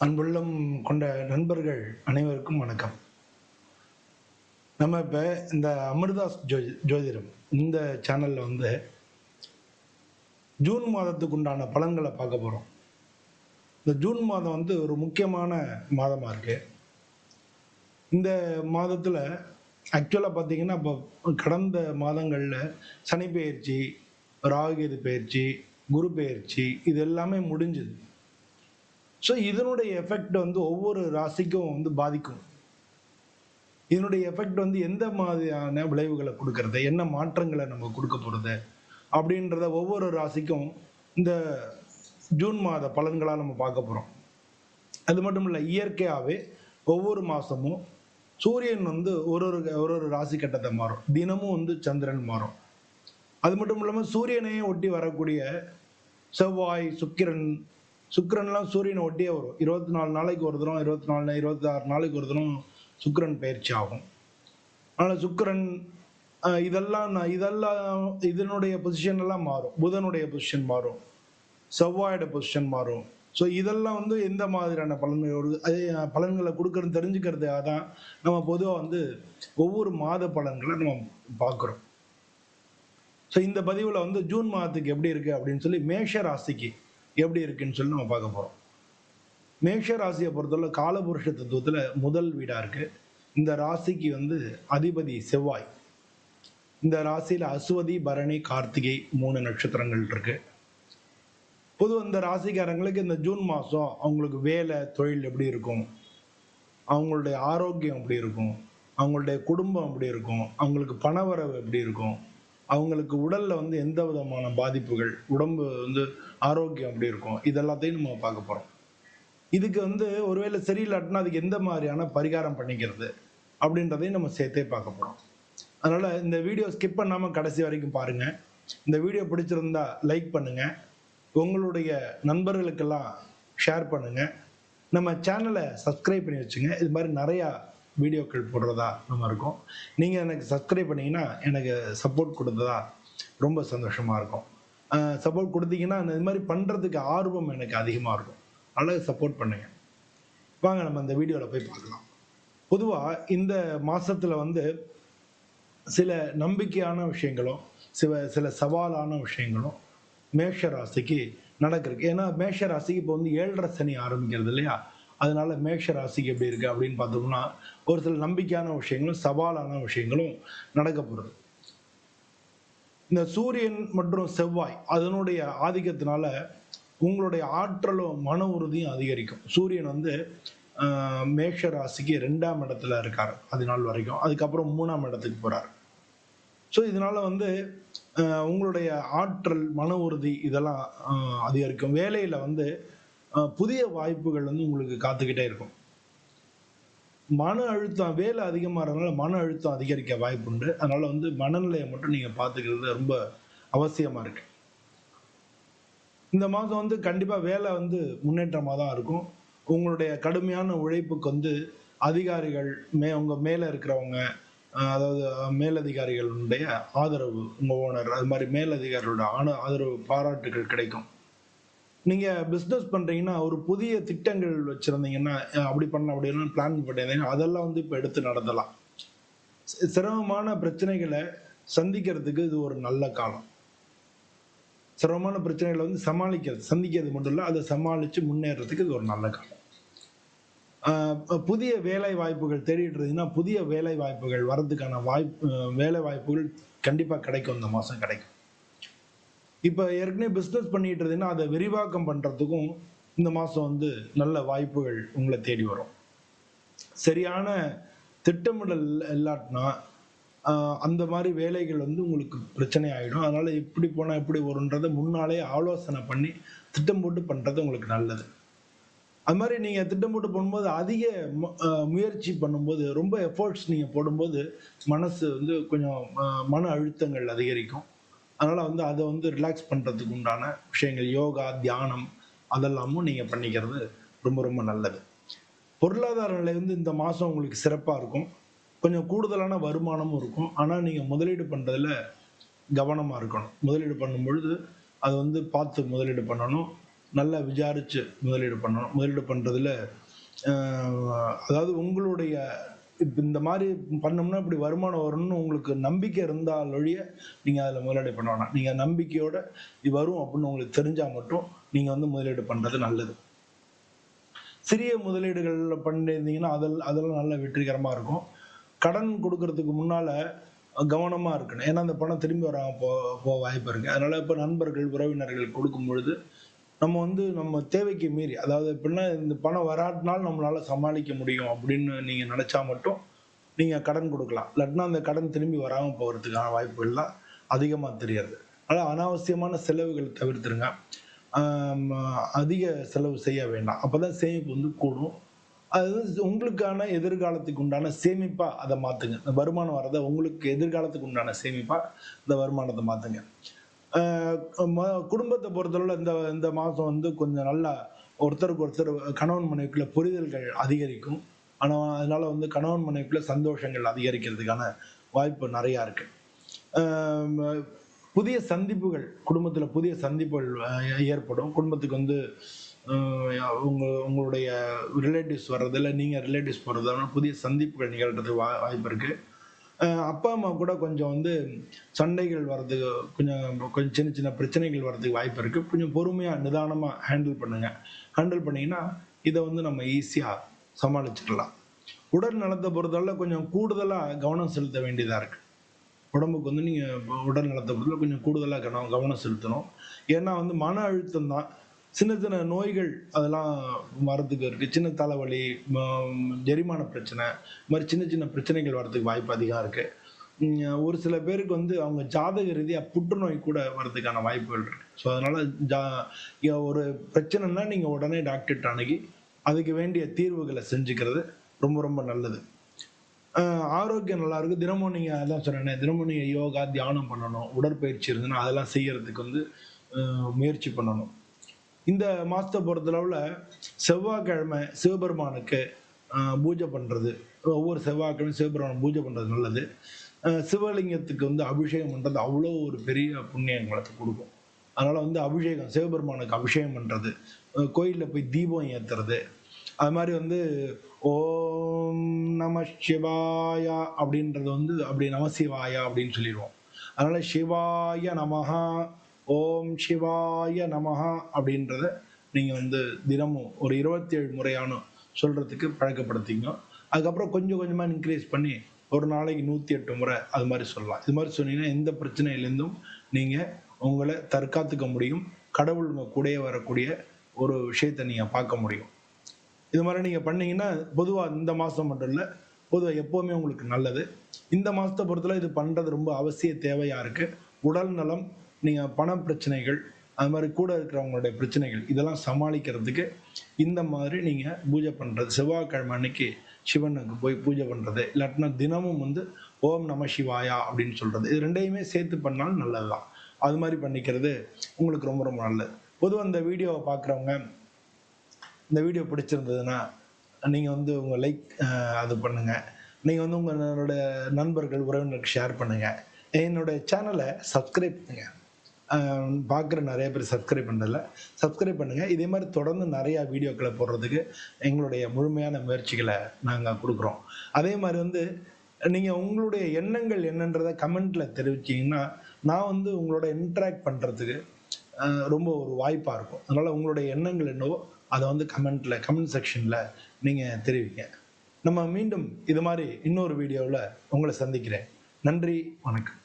அன்புள்ளம் கொண்ட நண்பர்கள் அனைவருக்கும் வணக்கம். நம்ம இப்போ இந்த அமிர்தாஸ் ஜோ ஜோதிடம் இந்த சேனலில் வந்து ஜூன் மாதத்துக்கு உண்டான பலன்களை பார்க்க போகிறோம் இந்த ஜூன் மாதம் வந்து ஒரு முக்கியமான மாதமாக இருக்குது இந்த மாதத்தில் ஆக்சுவலாக பார்த்தீங்கன்னா இப்போ கடந்த மாதங்களில் சனி பயிற்சி ராகுகேது பயிற்சி குரு பெயர்ச்சி இது எல்லாமே முடிஞ்சுது. ஸோ இதனுடைய எஃபெக்ட் வந்து ஒவ்வொரு ராசிக்கும் வந்து பாதிக்கும். இதனுடைய எஃபெக்ட் வந்து எந்த மாதிரியான விளைவுகளை கொடுக்கறது? என்ன மாற்றங்களை நம்ம கொடுக்க போகிறது அப்படின்றத ஒவ்வொரு ராசிக்கும் இந்த ஜூன் மாத பலன்களாக நம்ம பார்க்க போகிறோம் அது மட்டும் இல்லை இயற்கையாகவே ஒவ்வொரு மாதமும் சூரியன் வந்து ஒரு ஒரு ஒரு ஒரு ராசி கட்டத்தை மாறும். தினமும் வந்து சந்திரன் மாறும். அது மட்டும் இல்லாமல் சூரியனையே ஒட்டி வரக்கூடிய செவ்வாய் சுக்கிரன் சுக்கரன்லாம் சூரியனை ஒட்டியே வரும். இருபத்தி நாலு நாளைக்கு ஒரு தினம் இருபத்தி நாலு இருபத்தி ஆறு நாளைக்கு ஒரு தினம் சுக்கரன் பயிற்சி ஆகும். அதனால் சுக்கரன் இதெல்லாம் நான் இதெல்லாம் இதனுடைய பொசிஷன் எல்லாம் மாறும். புதனுடைய பொசிஷன் மாறும். செவ்வாயோட பொசிஷன் மாறும். ஸோ இதெல்லாம் வந்து எந்த மாதிரியான பலன்கள் பலன்களை கொடுக்கறது தெரிஞ்சுக்கிறதுக்காக தான் நம்ம பொதுவாக வந்து ஒவ்வொரு மாத பலன்களை நம்ம பார்க்குறோம். ஸோ இந்த பதிவில் வந்து ஜூன் மாதத்துக்கு எப்படி இருக்கு அப்படின்னு சொல்லி மேஷ ராசிக்கு எப்படி இருக்குன்னு சொல்லி நம்ம பார்க்க போகிறோம் மேஷ ராசியை பொறுத்தவரை காலபுருஷ தத்துவத்தில் முதல் வீடாக இருக்குது இந்த ராசிக்கு வந்து அதிபதி செவ்வாய். இந்த ராசியில் அஸ்வதி பரணி கார்த்திகை மூணு நட்சத்திரங்கள் இருக்கு. பொதுவாக இந்த ராசிக்காரங்களுக்கு இந்த ஜூன் மாதம் அவங்களுக்கு வேலை தொழில் எப்படி இருக்கும்? அவங்களுடைய ஆரோக்கியம் எப்படி இருக்கும்? அவங்களுடைய குடும்பம் எப்படி இருக்கும்? அவங்களுக்கு பணவரவு எப்படி இருக்கும்? அவங்களுக்கு உடல்ல வந்து எந்த விதமான பாதிப்புகள் உடம்பு வந்து ஆரோக்கியம் அப்படி இருக்கும் இதெல்லாத்தையும் நம்ம பார்க்க போறோம். இதுக்கு வந்து ஒருவேளை சரியில்லாட்டினா அதுக்கு எந்த மாதிரியான பரிகாரம் பண்ணிக்கிறது அப்படின்றதையும் நம்ம சேர்த்தே பார்க்க போறோம். அதனால இந்த வீடியோ ஸ்கிப் பண்ணாம கடைசி வரைக்கும் பாருங்க. இந்த வீடியோ பிடிச்சிருந்தா லைக் பண்ணுங்க. உங்களுடைய நண்பர்களுக்கெல்லாம் ஷேர் பண்ணுங்க. நம்ம சேனலை சப்ஸ்கிரைப் பண்ணி வச்சுங்க. இது மாதிரி நிறையா வீடியோக்கள் போடுறதா நம்ம இருக்கோம். நீங்கள் எனக்கு சப்ஸ்கிரைப் பண்ணீங்கன்னா எனக்கு சப்போர்ட் கொடுத்ததா ரொம்ப சந்தோஷமாக இருக்கும். சப்போர்ட் கொடுத்தீங்கன்னா இந்த இது மாதிரி பண்ணுறதுக்கு ஆர்வம் எனக்கு அதிகமாக இருக்கும். அழகு சப்போர்ட் பண்ணுங்க. வாங்க நம்ம இந்த வீடியோவில் போய் பார்க்கலாம். பொதுவாக இந்த மாதத்தில் வந்து சில நம்பிக்கையான விஷயங்களும் சில சில சவாலான விஷயங்களும் மேஷ ராசிக்கு நடக்கிறதுக்கு ஏன்னா மேஷ ராசிக்கு இப்போ வந்து ஏழரை சனி ஆரம்பிக்கிறது இல்லையா? அதனால மேஷ ராசிக்கு எப்படி இருக்கு அப்படின்னு பார்த்தோம்னா ஒரு சில நம்பிக்கையான விஷயங்களும் சவாலான விஷயங்களும் நடக்க போகிறது இந்த சூரியன் மற்றும் செவ்வாய் அதனுடைய ஆதிக்கத்தினால உங்களுடைய ஆற்றலும் மன உறுதியும் அதிகரிக்கும். சூரியன் வந்து மேஷ ராசிக்கு ரெண்டாம் இடத்துல இருக்கார் அது நாள் வரைக்கும். அதுக்கப்புறம் மூணாம் இடத்துக்கு போறார். ஸோ இதனால வந்து உங்களுடைய ஆற்றல் மன உறுதி இதெல்லாம் அதிகரிக்கும். வேலையில வந்து புதிய வாய்ப்புகள் வந்து உங்களுக்கு காத்துக்கிட்டே இருக்கும். மன அழுத்தம் வேலை அதிகமாகிறதுனால மன அழுத்தம் அதிகரிக்க வாய்ப்பு உண்டு அதனால வந்து மனநிலையை மட்டும் நீங்க பார்த்துக்கிறது ரொம்ப அவசியமா இருக்கு. இந்த மாதம் வந்து கண்டிப்பா வேலை வந்து முன்னேற்றமாக தான் இருக்கும். உங்களுடைய கடுமையான உழைப்புக்கு வந்து அதிகாரிகள் மே உங்க மேல இருக்கிறவங்க அதாவது மேலதிகாரிகளுடைய ஆதரவு உங்க ஓனர் அது மாதிரி மேலதிகாரிகளோட ஆன ஆதரவு பாராட்டுகள் கிடைக்கும். நீங்க பிஸ்னஸ் பண்றீங்கன்னா ஒரு புதிய திட்டங்கள் வச்சிருந்தீங்கன்னா அப்படி பண்ணலாம் அப்படி பிளான் பண்ணியிருந்தீங்கன்னா அதெல்லாம் வந்து இப்போ எடுத்து நடத்தலாம். சிரமமான பிரச்சனைகளை சந்திக்கிறதுக்கு இது ஒரு நல்ல காலம். சிரமமான பிரச்சனைகளை வந்து சமாளிக்கிறது சந்திக்கிறது மட்டும் இல்லை அதை சமாளித்து முன்னேறதுக்கு இது ஒரு நல்ல காலம். புதிய வேலை வாய்ப்புகள் தேடிட்டு இருந்தீங்கன்னா புதிய வேலை வாய்ப்புகள் வரதுக்கான வாய்ப்பு வேலை வாய்ப்புகள் கண்டிப்பாக கிடைக்கும். இந்த மாதம் கிடைக்கும். இப்போ ஏற்கனவே பிஸ்னஸ் பண்ணிட்டு இருந்தீங்கன்னா அதை விரிவாக்கம் பண்ணுறதுக்கும் இந்த மாதம் வந்து நல்ல வாய்ப்புகள் உங்களை தேடி வரும். சரியான திட்டமிடல் இல்லாட்டினா அந்த மாதிரி வேலைகள் வந்து உங்களுக்கு பிரச்சனை ஆகிடும் அதனால் இப்படி போனால் எப்படி வரும்ன்றதை முன்னாலே ஆலோசனை பண்ணி திட்டம் போட்டு பண்ணுறது உங்களுக்கு நல்லது. அது மாதிரி நீங்கள் திட்டம் போட்டு பண்ணும்போது அதிக முயற்சி பண்ணும்போது ரொம்ப எஃபோர்ட்ஸ் நீங்கள் போடும்போது மனசு வந்து கொஞ்சம் மன அழுத்தங்கள் அதிகரிக்கும். அதனால் வந்து அதை வந்து ரிலாக்ஸ் பண்ணுறதுக்கு உண்டான விஷயங்கள் யோகா தியானம் அதெல்லாமும் நீங்கள் பண்ணிக்கிறது ரொம்ப ரொம்ப நல்லது. பொருளாதார நிலை வந்து இந்த மாதம் உங்களுக்கு சிறப்பாக இருக்கும். கொஞ்சம் கூடுதலான வருமானமும் இருக்கும். ஆனால் நீங்கள் முதலீடு பண்ணுறதுல கவனமாக இருக்கணும். முதலீடு பண்ணும் பொழுது அது வந்து பார்த்து முதலீடு பண்ணணும். நல்லா விசாரித்து முதலீடு பண்ணணும். முதலீடு பண்ணுறதுல அதாவது உங்களுடைய இப்ப இந்த மாதிரி பண்ணோம்னா இப்படி வருமானம் வரும்னு உங்களுக்கு நம்பிக்கை இருந்தால் ஒழிய நீங்க அதுல முதலீடு பண்ண வேணாம். நீங்க நம்பிக்கையோட இது வரும் அப்படின்னு உங்களுக்கு தெரிஞ்சா மட்டும் நீங்க வந்து முதலீடு பண்ணுறது நல்லது. சிறிய முதலீடுகள் பண்ணியிருந்தீங்கன்னா அதில் அதெல்லாம் நல்ல வெற்றிகரமா இருக்கும். கடன் கொடுக்கறதுக்கு முன்னால கவனமா இருக்கணும். ஏன்னா அந்த பணம் திரும்பி வராம போ போக வாய்ப்பு இருக்குது அதனால இப்ப நண்பர்கள் உறவினர்கள் கொடுக்கும் பொழுது நம்ம வந்து நம்ம தேவைக்கு மீறி அதாவது எப்படின்னா இந்த பணம் வராட்டினால் நம்மளால சமாளிக்க முடியும் அப்படின்னு நீங்க நினைச்சா மட்டும் நீங்க கடன் கொடுக்கலாம். இல்லாட்டினா அந்த கடன் திரும்பி வராமல் போகிறதுக்கான வாய்ப்புகள்லாம் அதிகமாக தெரியாது. அதனால அனாவசியமான செலவுகள் தவிர்த்துருங்க. அதிக செலவு செய்ய வேண்டாம். அப்போதான் சேமிப்பு வந்து கூடும். அது உங்களுக்கான எதிர்காலத்துக்கு உண்டான சேமிப்பாக அதை மாற்றுங்க இந்த வருமானம் வரதை உங்களுக்கு எதிர்காலத்துக்கு உண்டான சேமிப்பாக இந்த வருமானத்தை மாத்துங்க. குடும்பத்தை பொறுத்தளவுல இந்த இந்த மாதம் வந்து கொஞ்சம் நல்லா ஒருத்தருக்கு ஒருத்தர் கணவன் மனைவிக்குள்ள புரிதல்கள் அதிகரிக்கும். ஆனால் அதனால வந்து கணவன் மனைவிக்குள்ள சந்தோஷங்கள் அதிகரிக்கிறதுக்கான வாய்ப்பு நிறையா இருக்கு. புதிய சந்திப்புகள் குடும்பத்தில் புதிய சந்திப்புகள் ஏற்படும். குடும்பத்துக்கு வந்து உங்க உங்களுடைய ரிலேட்டிவ்ஸ் வர்றதுல நீங்கள் ரிலேட்டிவ்ஸ் போகிறது புதிய சந்திப்புகள் நிகழ்கிறது வா வாய்ப்பு இருக்குது அப்பா அம்மா கூட கொஞ்சம் வந்து சண்டைகள் வர்றதுக்கு கொஞ்சம் கொஞ்சம் சின்ன சின்ன பிரச்சனைகள் வர்றதுக்கு வாய்ப்பு இருக்கு. கொஞ்சம் பொறுமையா நிதானமா ஹேண்டில் பண்ணுங்க. ஹேண்டில் பண்ணீங்கன்னா இதை வந்து நம்ம ஈஸியா சமாளிச்சுக்கலாம். உடல் நலத்தை பொறுத்தவரை கொஞ்சம் கூடுதலா கவனம் செலுத்த வேண்டியதா இருக்கு. உடம்புக்கு வந்து நீங்க உடல் நலத்தை பொறுத்தவரை கொஞ்சம் கூடுதலா கவனம் கவனம் செலுத்தணும். ஏன்னா வந்து மன அழுத்தம் தான். சின்ன சின்ன நோய்கள் அதெல்லாம் வரதுக்கு இருக்கு. சின்ன தலைவலி ஜெரிமான பிரச்சனை இது மாதிரி சின்ன சின்ன பிரச்சனைகள் வரதுக்கு வாய்ப்பு அதிகம் இருக்கு. ஒரு சில பேருக்கு வந்து அவங்க ஜாதக ரீதியாக புற்றுநோய் கூட வர்றதுக்கான வாய்ப்புகள் இருக்கு. ஸோ அதனால ஜா இ- ஒரு பிரச்சனைனா நீங்க உடனே டாக்டர்கிட்ட அணுகி அதுக்கு வேண்டிய தீர்வுகளை செஞ்சுக்கிறது ரொம்ப ரொம்ப நல்லது. ஆரோக்கியம் நல்லா இருக்கு. தினமும் நீங்க அதான் சொன்னேன் தினமும் நீங்க யோகா தியானம் பண்ணணும். உடற்பயிற்சி இருந்ததுன்னா அதெல்லாம் செய்யறதுக்கு வந்து முயற்சி பண்ணணும். இந்த மாசத்தை பொறுத்தளவில் செவ்வாய்க்கிழமை சிவபெருமானுக்கு பூஜை பண்ணுறது ஒவ்வொரு செவ்வாய்க்கிழமை சிவபெருமான் பூஜை பண்ணுறது நல்லது. சிவலிங்கத்துக்கு வந்து அபிஷேகம் பண்ணுறது அவ்வளோ ஒரு பெரிய புண்ணியங்களை கொடுக்கும். அதனால் வந்து அபிஷேகம் சிவபெருமானுக்கு அபிஷேகம் பண்ணுறது கோயிலில் போய் தீபம் ஏத்துறது. அது மாதிரி வந்து ஓம் நம சிவாயா அப்படின்றது வந்து அப்படி நம சிவாயா அப்படின்னு சொல்லிடுவோம். அதனால் சிவாய நமஹா ஓம் சிவாய நமஹா அப்படின்றத நீங்க வந்து தினமும் ஒரு இருபத்தி ஏழு முறையான சொல்றதுக்கு பழக்கப்படுத்திங்க. அதுக்கப்புறம் கொஞ்சம் கொஞ்சமா இன்க்ரீஸ் பண்ணி ஒரு நாளைக்கு நூத்தி எட்டு முறை அது மாதிரி சொல்லலாம். இது மாதிரி சொன்னீங்கன்னா எந்த பிரச்சனையிலேருந்தும் நீங்க உங்களை தற்காத்துக்க முடியும். கடவுள் உங்க கூட வரக்கூடிய ஒரு விஷயத்தை நீங்க பார்க்க முடியும். இது மாதிரி நீங்க பண்ணீங்கன்னா பொதுவா இந்த மாசம் மட்டும் இல்ல பொதுவா எப்பவுமே உங்களுக்கு நல்லது. இந்த மாசத்தை பொறுத்தல இது பண்றது ரொம்ப அவசிய தேவையா இருக்கு. உடல் நலம் நீங்க பண பிரச்சனைகள் அது மாதிரி கூட இருக்கிறவங்களுடைய பிரச்சனைகள் இதெல்லாம் சமாளிக்கிறதுக்கு இந்த மாதிரி நீங்க பூஜை பண்றது. செவ்வாய்க்கிழமை அன்னைக்கு சிவனுக்கு போய் பூஜை பண்றது. இல்லாட்டினா தினமும் வந்து ஓம் நம சிவாயா அப்படின்னு சொல்றது. இது ரெண்டையுமே சேர்த்து பண்ணாலும் நல்லதுதான். அது மாதிரி பண்ணிக்கிறது உங்களுக்கு ரொம்ப ரொம்ப நல்லது. பொதுவாக இந்த வீடியோவை பார்க்குறவங்க இந்த வீடியோ பிடிச்சிருந்ததுன்னா நீங்கள் வந்து உங்கள் லைக் அது பண்ணுங்கள் நீங்கள் வந்து உங்களோட நண்பர்கள் உறவினருக்கு ஷேர் பண்ணுங்கள் என்னோட சேனலை சப்ஸ்கிரைப் பண்ணுங்க. பார்க்குற நிறைய பேர் சப்ஸ்கிரைப் பண்ணலை. சப்ஸ்கிரைப் பண்ணுங்கள் இதே மாதிரி தொடர்ந்து நிறையா வீடியோக்களை போடுறதுக்கு எங்களுடைய முழுமையான முயற்சிகளை நாங்கள் கொடுக்குறோம். அதே மாதிரி வந்து நீங்கள் உங்களுடைய எண்ணங்கள் என்னன்றதை கமெண்ட்டில் தெரிவிச்சிங்கன்னா நான் வந்து உங்களோட இன்ட்ராக்ட் பண்ணுறதுக்கு ரொம்ப ஒரு வாய்ப்பாக இருக்கும். அதனால் உங்களுடைய எண்ணங்கள் என்னவோ அதை வந்து கமெண்ட்டில் கமெண்ட் செக்ஷனில் நீங்கள் தெரிவிங்க. நம்ம மீண்டும் இது மாதிரி இன்னொரு வீடியோவில் உங்களை சந்திக்கிறேன். நன்றி வணக்கம்.